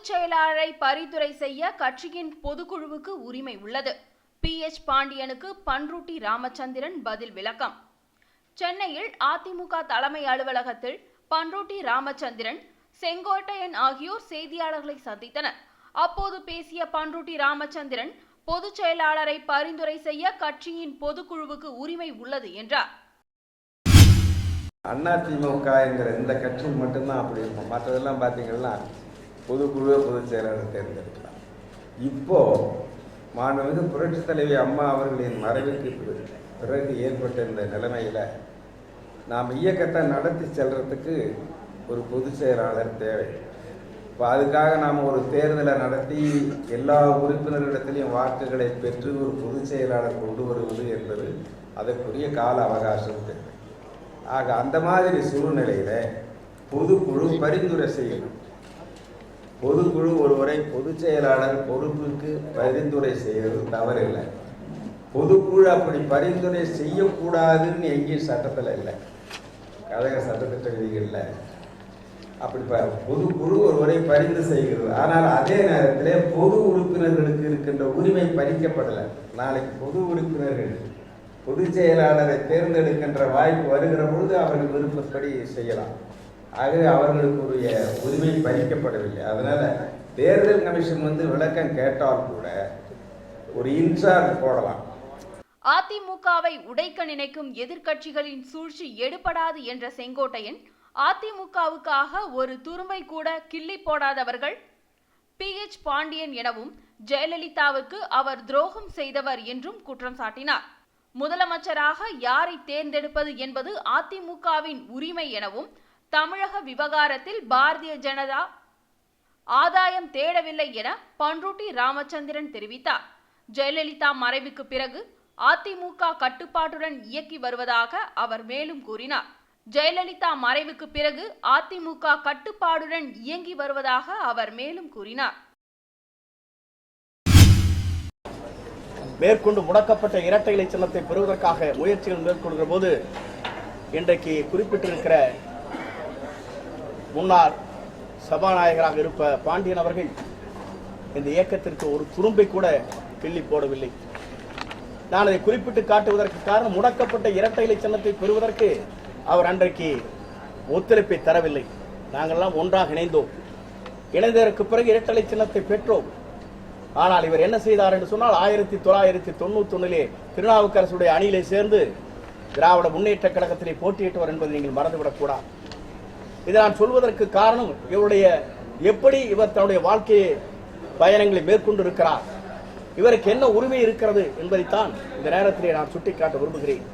பொதுச் செயலாளரை பரிந்துரை செய்ய கட்சியின் பொதுக்குழுவுக்கு உரிமை உள்ளது. பி. எச். பாண்டியனுக்கு பன்ருட்டி ராமச்சந்திரன் பதில் விளக்கம். சென்னையில் அதிமுக தலைமை அலுவலகத்தில் பன்ருட்டி ராமச்சந்திரன் செங்கோட்டையன் ஆகியோர் செய்தியாளர்களை சந்தித்தனர். அப்போது பேசிய பன்ருட்டி ராமச்சந்திரன் பொதுச் செயலாளரை பரிந்துரை செய்ய கட்சியின் பொதுக்குழுவுக்கு உரிமை உள்ளது என்றார். அதிமுக என்கிற இந்த கட்சி மட்டும்தான் அப்படி இருக்கும். மற்றதெல்லாம் பார்த்தீங்கன்னா பொதுக்குழு பொதுச் செயலாளர் தேர்ந்தெடுக்கலாம். இப்போது மாண்புமிகு புரட்சித் தலைவி அம்மா அவர்களின் மறைவுக்கு பிறகு- பிறகு ஏற்பட்ட இந்த நிலைமையில் நாம் இயக்கத்தை நடத்தி செல்றதுக்கு ஒரு பொதுச் செயலாளர் தேவை. இப்போ அதுக்காக நாம் ஒரு தேர்தலை நடத்தி எல்லா உறுப்பினர்களிடத்திலையும் வாக்குகளை பெற்று ஒரு பொதுச் செயலாளர் கொண்டு வருவது என்பது அதற்குரிய கால அவகாசம் தேவை. ஆக அந்த மாதிரி சூழ்நிலையில் பொதுக்குழு பரிந்துரை செய்யணும். பொதுக்குழு ஒருவரை பொதுச் செயலாளர் பொறுப்புக்கு பரிந்துரை செய்வது தவறில்லை. பொதுக்குழு அப்படி பரிந்துரை செய்யக்கூடாதுன்னு எங்கேயும் சட்டத்தில் இல்லை. கழக சட்டத்திட்ட விதிகளில். அப்படி ப பொதுக்குழு ஒருவரை பரிந்து செய்கிறது. ஆனால் அதே நேரத்தில் பொது உறுப்பினர்களுக்கு இருக்கின்ற உரிமை பறிக்கப்படலை. நாளைக்கு பொது உறுப்பினர்கள் பொதுச் செயலாளரை தேர்ந்தெடுக்கின்ற வாய்ப்பு வருகிற பொழுது அவர்கள் விருப்பப்படி செய்யலாம். ஆகவே அவர்களுக்குரிய உரிமை பறிக்கப்படவில்லை. அதனால் தேர்தல் கமிஷன் வந்து விளக்கம் கேட்டால் கூட ஒரு இன்சார்ஜ் போடலாம். அதிமுகவை உடைக்க நினைக்கும் எதிர்க்கட்சிகளின் சூழ்ச்சி எடுபடாது என்ற செங்கோட்டையன் அதிமுகவுக்காக ஒரு துரும்பை கூட கிள்ளி போடாதவர்கள் பி. எச். பாண்டியன் எனவும் ஜெயலலிதாவுக்கு அவர் துரோகம் செய்தவர் என்றும் குற்றம் சாட்டினார். முதலமைச்சராக யாரை தேர்ந்தெடுப்பது என்பது அதிமுகவின் உரிமை எனவும் தமிழக விவகாரத்தில் பாரதிய ஜனதா ஆதாயம் தேடவில்லை என பன்ருட்டி ராமச்சந்திரன் தெரிவித்தார். ஜெயலலிதா மறைவுக்கு பிறகு அதிமுக கட்டுப்பாட்டுடன் இயக்கி வருவதாக அவர் மேலும் கூறினார். ஜெயலலிதா மறைவுக்கு பிறகு அதிமுக கட்டுப்பாடுடன் இயங்கி வருவதாக அவர் மேலும் கூறினார். மேற்கொண்டு முடக்கப்பட்ட இரட்டை இலை சின்னத்தை பெறுவதற்காக முயற்சிகள் மேற்கொள்கிற போது இன்றைக்கு குறிப்பிட்டிருக்கிற முன்னாள் சபாநாயகராக இருப்ப பாண்டியன் அவர்கள் இந்த இயக்கத்திற்கு ஒரு துரும்பை கூட கிள்ளி போடவில்லை. நான் அதை குறிப்பிட்டு காட்டுவதற்கு காரணம் முடக்கப்பட்ட இரட்டை இலை சின்னத்தை பெறுவதற்கு அவர் அன்றைக்கு ஒத்துழைப்பை தரவில்லை. நாங்கள்லாம் ஒன்றாக இணைந்தோம். இணைந்ததற்கு பிறகு இரட்டலை சின்னத்தை பெற்றோம். ஆனால் இவர் என்ன செய்தார் என்று சொன்னால் ஆயிரத்தி தொள்ளாயிரத்தி தொண்ணூத்தி ஒன்னிலே திருநாவுக்கரசுடைய அணியிலே சேர்ந்து திராவிட முன்னேற்ற கழகத்திலே போட்டியிட்டவர் என்பதை நீங்கள் மறந்துவிடக் கூடாது. இதை நான் சொல்வதற்கு காரணம் இவருடைய எப்படி இவர் தன்னுடைய வாழ்க்கையை பயணங்களை மேற்கொண்டு இருக்கிறார் இவருக்கு என்ன உரிமை இருக்கிறது என்பதைத்தான் இந்த நேரத்திலே நான் சுட்டிக்காட்ட விரும்புகிறேன்.